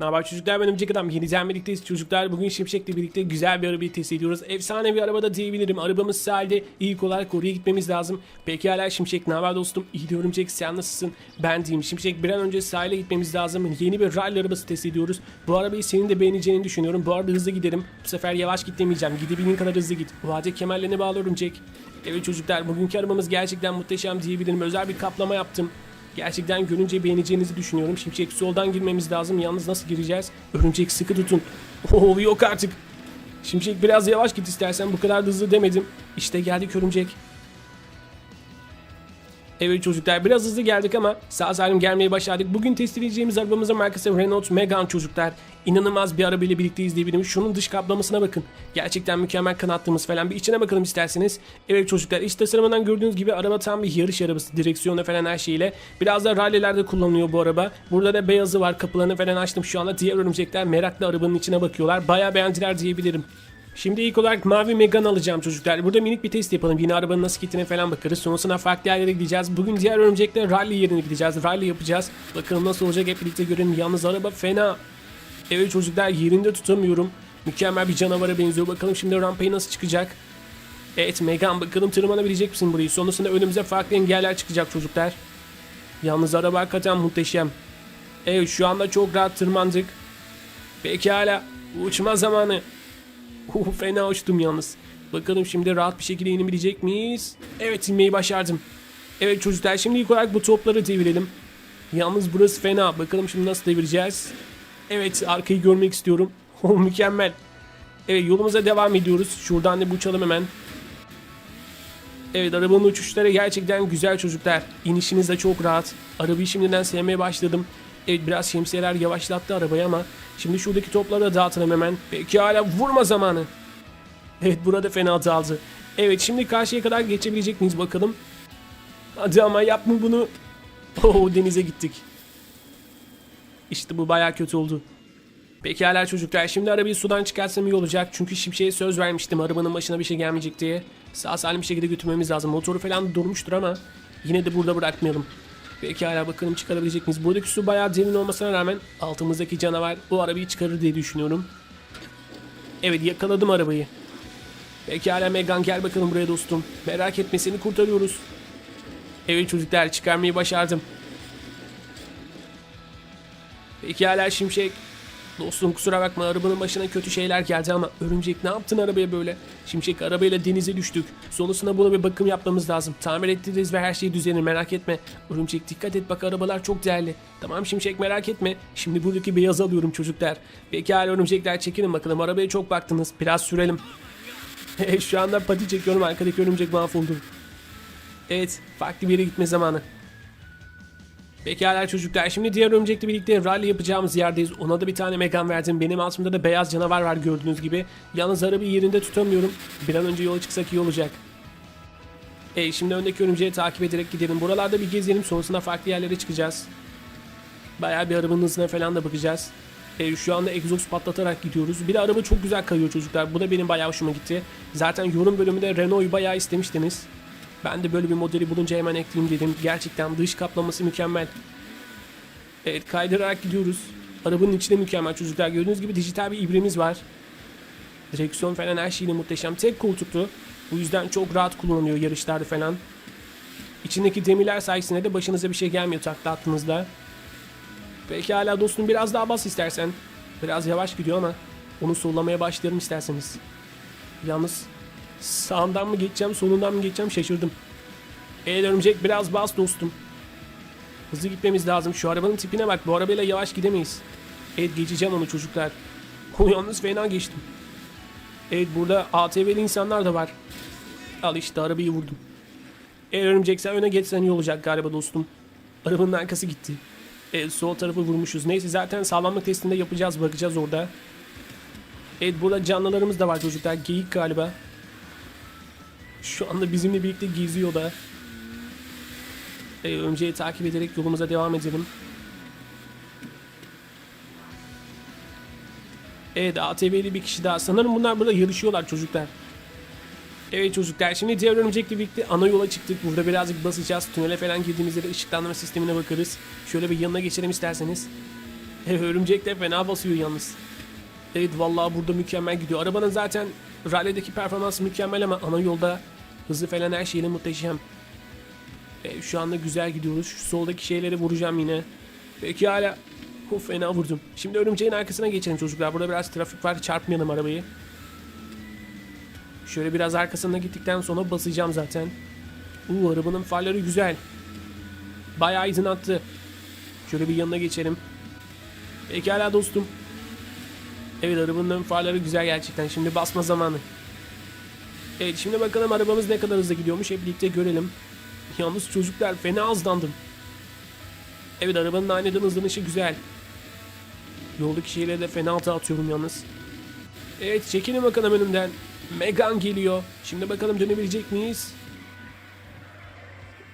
Ne haber çocuklar? Ben Ömcek Adam. Yeniden birlikteyiz. Çocuklar bugün Şimşek'le birlikte güzel bir arabayı test ediyoruz. Efsane bir arabada diyebilirim. Arabamız sahilde ilk olarak oraya gitmemiz lazım. Pekala Şimşek ne haber dostum? İyi de Örümcek sen nasılsın? Ben diyeyim Şimşek bir an önce sahile gitmemiz lazım. Yeni bir rally arabası test ediyoruz. Bu arabayı senin de beğeneceğini düşünüyorum. Bu arada hızlı giderim. Bu sefer yavaş git demeyeceğim. Gidebildiğin kadar hızlı git. Bu adet kemerlerine bağlı Örümcek. Evet çocuklar bugünkü arabamız gerçekten muhteşem diyebilirim. Özel bir kaplama yaptım Gerçekten görünce beğeneceğinizi düşünüyorum. Şimşek soldan girmemiz lazım. Yalnız nasıl gireceğiz? Örümcek sıkı tutun. Oo yok artık. Şimşek biraz yavaş git istersen. Bu kadar da hızlı demedim. İşte geldik örümcek. Evet çocuklar biraz hızlı geldik ama sağ salim gelmeyi başardık. Bugün test edeceğimiz arabamızın markası Renault Megane çocuklar. İnanılmaz bir arabayla birlikte izleyebilirim. Şunun dış kaplamasına bakın. Gerçekten mükemmel kanattığımız falan bir içine bakalım isterseniz. Evet çocuklar iç tasarımından gördüğünüz gibi araba tam bir yarış arabası. Direksiyonu falan her şeyiyle. Biraz da rallilerde kullanılıyor bu araba. Burada da beyazı var. Kapılarını falan açtım. Şu anda diğer örümcekler merakla arabanın içine bakıyorlar. Bayağı beğendiler diyebilirim. Şimdi ilk olarak mavi Megane alacağım çocuklar. Burada minik bir test yapalım. Yine arabanın nasıl gittiğine falan bakarız. Sonrasında farklı yerlere gideceğiz. Bugün diğer örümcekle rally yerine gideceğiz. Rally yapacağız. Bakalım nasıl olacak hep birlikte görelim. Yalnız araba fena. Evet çocuklar yerinde tutamıyorum. Mükemmel bir canavara benziyor. Bakalım şimdi rampayı nasıl çıkacak. Evet Megan bakalım tırmanabilecek misin burayı? Sonrasında önümüze farklı engeller çıkacak çocuklar. Yalnız araba hakikaten muhteşem. Evet şu anda çok rahat tırmandık. Pekala uçma zamanı. Uh, fena uçtum yalnız. Bakalım şimdi rahat bir şekilde inebilecek miyiz? Evet inmeyi başardım. Evet çocuklar şimdi ilk olarak bu topları devirelim. Yalnız burası fena. Bakalım şimdi nasıl devireceğiz? Evet arkayı görmek istiyorum. Oh mükemmel. Evet yolumuza devam ediyoruz. Şuradan da uçalım hemen. Evet arabanın uçuşları gerçekten güzel çocuklar. İnişiniz de çok rahat. Arabayı şimdiden sevmeye başladım. Evet biraz şemsiyeler yavaşlattı arabayı ama şimdi şuradaki topları da dağıtalım hemen. Peki hala vurma zamanı. Evet burada fena dağıldı. Evet şimdi karşıya kadar geçebilecek miyiz bakalım. Hadi ama yapma bunu. Oo denize gittik. İşte bu baya kötü oldu. Pekala çocuklar şimdi arabayı sudan çıkarsam iyi olacak. Çünkü şimşeye söz vermiştim arabanın başına bir şey gelmeyecek diye. Sağ salim bir şekilde götürmemiz lazım. Motoru falan durmuştur ama yine de burada bırakmayalım. Pekala bakalım çıkarabilecek miyiz? Buradaki su bayağı derin olmasına rağmen altımızdaki canavar bu arabayı çıkarır diye düşünüyorum. Evet yakaladım arabayı. Pekala Megan gel bakalım buraya dostum. Merak etme seni kurtarıyoruz. Evet çocuklar çıkarmayı başardım. Pekala Şimşek. Dostum kusura bakma arabanın başına kötü şeyler geldi ama örümcek ne yaptın arabaya böyle? Şimşek arabayla denize düştük. Sonrasında buna bir bakım yapmamız lazım. Tamir ettiririz ve her şey düzenir merak etme. Örümcek dikkat et bak arabalar çok değerli. Tamam Şimşek merak etme. Şimdi buradaki beyazı alıyorum çocuklar. Pekala örümcekler çekilin bakalım arabaya çok baktınız. Biraz sürelim. Şu anda pati çekiyorum arkadaki örümcek mahvoldu. Evet farklı bir yere gitme zamanı. Pekala çocuklar şimdi diğer örümcekle birlikte rally yapacağımız yerdeyiz. Ona da bir tane mekan verdim. Benim altımda da beyaz canavar var gördüğünüz gibi. Yalnız arabayı yerinde tutamıyorum. Bir an önce yola çıksak iyi olacak. E şimdi öndeki örümceği takip ederek gidelim. Buralarda bir gezelim sonrasında farklı yerlere çıkacağız. Bayağı bir arabanın hızına falan da bakacağız. E, şu anda egzoz patlatarak gidiyoruz. Bir de araba çok güzel kayıyor çocuklar. Bu da benim bayağı hoşuma gitti. Zaten yorum bölümünde Renault'u bayağı istemiştiniz. Ben de böyle bir modeli bulunca hemen ekleyeyim dedim. Gerçekten dış kaplaması mükemmel. Evet kaydırarak gidiyoruz. Arabanın içi de mükemmel çocuklar. Gördüğünüz gibi dijital bir ibremiz var. Direksiyon falan her şeyle muhteşem. Tek koltuklu. Bu yüzden çok rahat kullanılıyor yarışlarda falan. İçindeki demirler sayesinde de başınıza bir şey gelmiyor takla attığınızda. Pekala dostum biraz daha bas istersen. Biraz yavaş gidiyor ama onu sollamaya başlayalım isterseniz. Yalnız sağından mı geçeceğim solundan mı geçeceğim şaşırdım. El örümcek biraz bas dostum. Hızlı gitmemiz lazım. Şu arabanın tipine bak. Bu arabayla yavaş gidemeyiz. Evet geçeceğim onu çocuklar. O yalnız fena geçtim. Evet burada ATV'li insanlar da var. Al işte arabayı vurdum. El örümcek sen öne geçsen iyi olacak galiba dostum. Arabanın arkası gitti. Evet sol tarafı vurmuşuz. Neyse zaten sağlamlık testinde yapacağız. Bakacağız orada. Evet burada canlılarımız da var çocuklar. Geyik galiba. Şu anda bizimle birlikte geziyor da. Ee, örümceği takip ederek yolumuza devam edelim. Evet ATV'li bir kişi daha. Sanırım bunlar burada yarışıyorlar çocuklar. Evet çocuklar şimdi diğer örümcekle birlikte ana yola çıktık. Burada birazcık basacağız. Tünele falan girdiğimizde de ışıklandırma sistemine bakarız. Şöyle bir yanına geçelim isterseniz. Evet, örümcek de fena basıyor yalnız. Evet vallahi burada mükemmel gidiyor. Arabanın zaten rallideki performansı mükemmel ama ana yolda hızı falan her şeyle muhteşem. E, şu anda güzel gidiyoruz. Şu soldaki şeyleri vuracağım yine. Peki hala Of fena vurdum. Şimdi örümceğin arkasına geçelim çocuklar. Burada biraz trafik var. Çarpmayalım arabayı. Şöyle biraz arkasına gittikten sonra basacağım zaten. Uuu arabanın farları güzel. Bayağı izin attı. Şöyle bir yanına geçelim. Pekala dostum. Evet arabanın ön farları güzel gerçekten. Şimdi basma zamanı. Evet şimdi bakalım arabamız ne kadar hızlı gidiyormuş. Hep birlikte görelim. Yalnız çocuklar fena hızlandım. Evet arabanın aniden hızlanışı güzel. Yoldaki şeyleri de fena hata atıyorum yalnız. Evet çekilin bakalım önümden. Megan geliyor. Şimdi bakalım dönebilecek miyiz?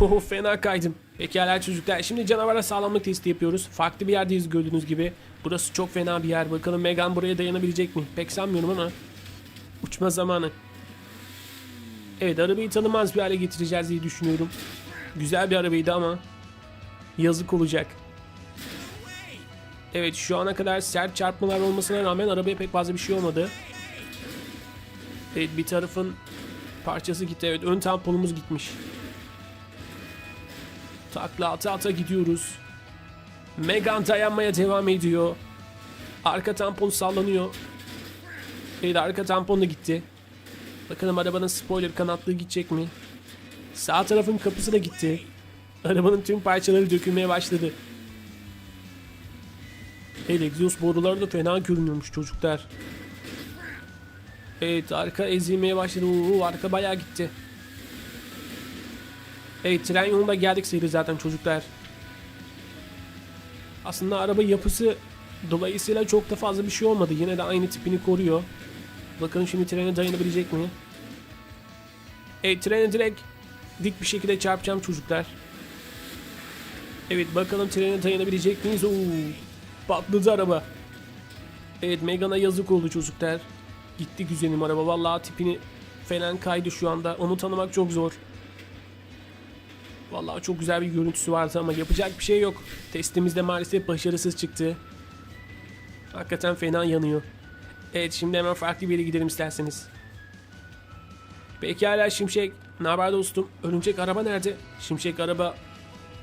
Oh fena kaydım. Pekala çocuklar. Şimdi canavara sağlamlık testi yapıyoruz. Farklı bir yerdeyiz gördüğünüz gibi. Burası çok fena bir yer. Bakalım Megan buraya dayanabilecek mi? Pek sanmıyorum ama. Uçma zamanı. Evet arabayı tanımaz bir hale getireceğiz diye düşünüyorum. Güzel bir arabaydı ama yazık olacak. Evet şu ana kadar sert çarpmalar olmasına rağmen arabaya pek fazla bir şey olmadı. Evet bir tarafın parçası gitti. Evet ön tamponumuz gitmiş. Takla ata ata gidiyoruz. Megan dayanmaya devam ediyor. Arka tampon sallanıyor. Evet arka tampon da gitti. Bakalım arabanın spoiler kanatlığı gidecek mi? Sağ tarafın kapısı da gitti. Arabanın tüm parçaları dökülmeye başladı. Evet egzoz boruları da fena görünüyormuş çocuklar. Evet arka ezilmeye başladı. Oo, arka bayağı gitti. Evet tren yolunda geldik sayılır zaten çocuklar. Aslında araba yapısı dolayısıyla çok da fazla bir şey olmadı. Yine de aynı tipini koruyor. Bakalım şimdi trene dayanabilecek mi? Evet trene direkt dik bir şekilde çarpacağım çocuklar. Evet bakalım trene dayanabilecek miyiz? Oo, patladı araba. Evet Megan'a yazık oldu çocuklar. Gitti güzelim araba. Vallahi tipini falan kaydı şu anda. Onu tanımak çok zor. Vallahi çok güzel bir görüntüsü vardı ama yapacak bir şey yok. Testimizde maalesef başarısız çıktı. Hakikaten fena yanıyor. Evet şimdi hemen farklı bir yere gidelim isterseniz. Pekala Şimşek. Ne haber dostum? Örümcek araba nerede? Şimşek araba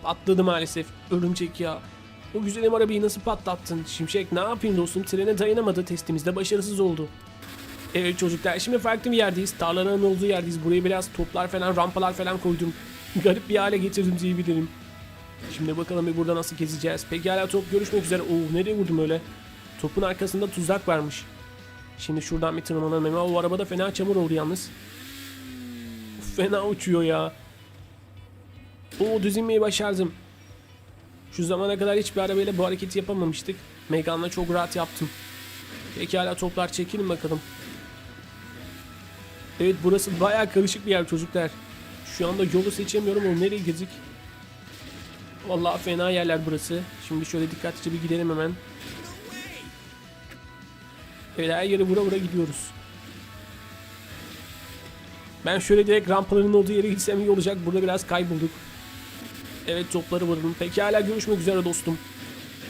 patladı maalesef. Örümcek ya. O güzelim arabayı nasıl patlattın? Şimşek ne yapayım dostum? Trene dayanamadı. Testimizde başarısız oldu. Evet çocuklar şimdi farklı bir yerdeyiz. Tarlaların olduğu yerdeyiz. Buraya biraz toplar falan rampalar falan koydum. Garip bir hale getirdim diyebilirim. Şimdi bakalım bir burada nasıl gezeceğiz. Pekala top görüşmek üzere. Oo nereye vurdum öyle? Topun arkasında tuzak varmış. Şimdi şuradan bir tırmanalım hemen. O arabada fena çamur oldu yalnız. Fena uçuyor ya. Oo düz inmeyi başardım. Şu zamana kadar hiçbir arabayla bu hareketi yapamamıştık. Megan'la çok rahat yaptım. Pekala toplar çekilin bakalım. Evet burası bayağı karışık bir yer çocuklar. Şu anda yolu seçemiyorum ama nereye girdik? Vallahi fena yerler burası. Şimdi şöyle dikkatlice bir gidelim hemen. Evet her yere vura vura gidiyoruz. Ben şöyle direkt rampaların olduğu yere gitsem iyi olacak. Burada biraz kaybolduk. Evet topları vurdum. Pekala görüşmek üzere dostum.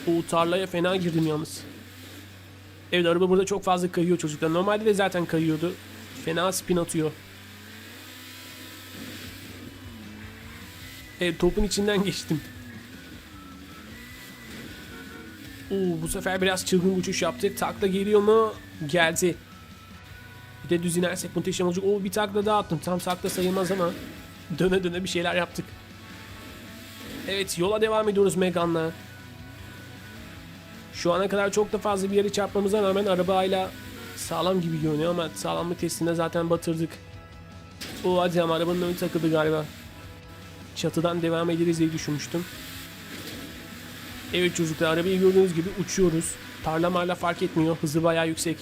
O tarlaya fena girdim yalnız. Evet araba burada çok fazla kayıyor çocuklar. Normalde de zaten kayıyordu. Fena spin atıyor. Evet topun içinden geçtim. Oo, bu sefer biraz çılgın uçuş yaptık. Takla geliyor mu? Geldi. Bir de düz inersek muhteşem olacak. Oo bir takla daha attım. Tam takla sayılmaz ama döne döne bir şeyler yaptık. Evet yola devam ediyoruz Megan'la. Şu ana kadar çok da fazla bir yere çarpmamıza rağmen arabayla sağlam gibi görünüyor ama sağlamlık testinde zaten batırdık. O hadi ama arabanın önü takıldı galiba. Çatıdan devam ederiz diye düşünmüştüm. Evet çocuklar arabayı gördüğünüz gibi uçuyoruz. Tarla marla fark etmiyor. Hızı bayağı yüksek.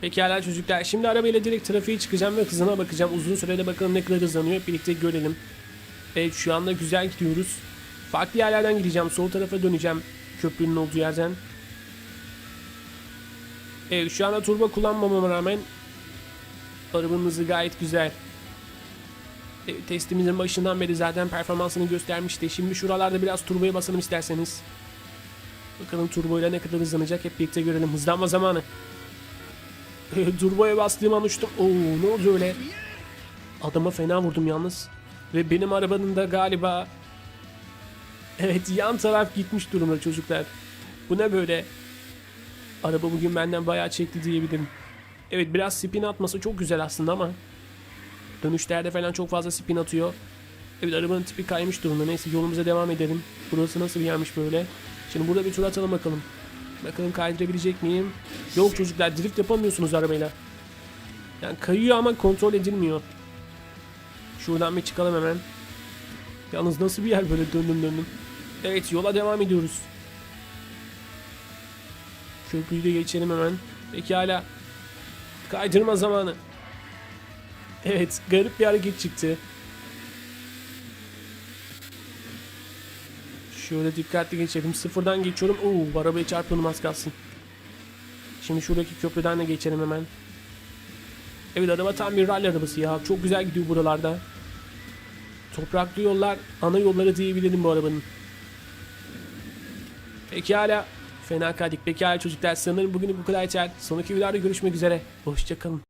Pekala çocuklar. Şimdi arabayla direkt trafiğe çıkacağım ve hızına bakacağım. Uzun sürede bakalım ne kadar hızlanıyor. Birlikte görelim. Evet şu anda güzel gidiyoruz. Farklı yerlerden gideceğim. Sol tarafa döneceğim. Köprünün olduğu yerden. Evet şu anda turbo kullanmamama rağmen arabanın hızı gayet güzel. Testimizin başından beri zaten performansını göstermişti. Şimdi şuralarda biraz turboya basalım isterseniz. Bakalım turboyla ne kadar hızlanacak hep birlikte görelim. Hızlanma zamanı. Turboya bastığım an uçtum. Oo ne oldu öyle? Adama fena vurdum yalnız. Ve benim arabanın da galiba... Evet yan taraf gitmiş durumda çocuklar. Bu ne böyle? Araba bugün benden bayağı çekti diyebilirim. Evet biraz spin atması çok güzel aslında ama... Dönüşlerde falan çok fazla spin atıyor. Evet arabanın tipi kaymış durumda. Neyse yolumuza devam edelim. Burası nasıl bir yermiş böyle. Şimdi burada bir tur atalım bakalım. Bakalım kaydırabilecek miyim? Yok çocuklar drift yapamıyorsunuz arabayla. Yani kayıyor ama kontrol edilmiyor. Şuradan bir çıkalım hemen. Yalnız nasıl bir yer böyle döndüm döndüm. Evet yola devam ediyoruz. Köprüyü de geçelim hemen. Peki hala kaydırma zamanı. Evet garip bir hareket çıktı. Şöyle dikkatli geçelim. Sıfırdan geçiyorum. Oo, arabaya çarpıyordum az kalsın. Şimdi şuradaki köprüden de geçelim hemen. Evet araba tam bir rally arabası ya. Çok güzel gidiyor buralarda. Topraklı yollar ana yolları diyebilirim bu arabanın. Pekala. Fena kaydık. Pekala çocuklar sanırım bugünlük bu kadar yeter. Sonraki videolarda görüşmek üzere. Hoşçakalın.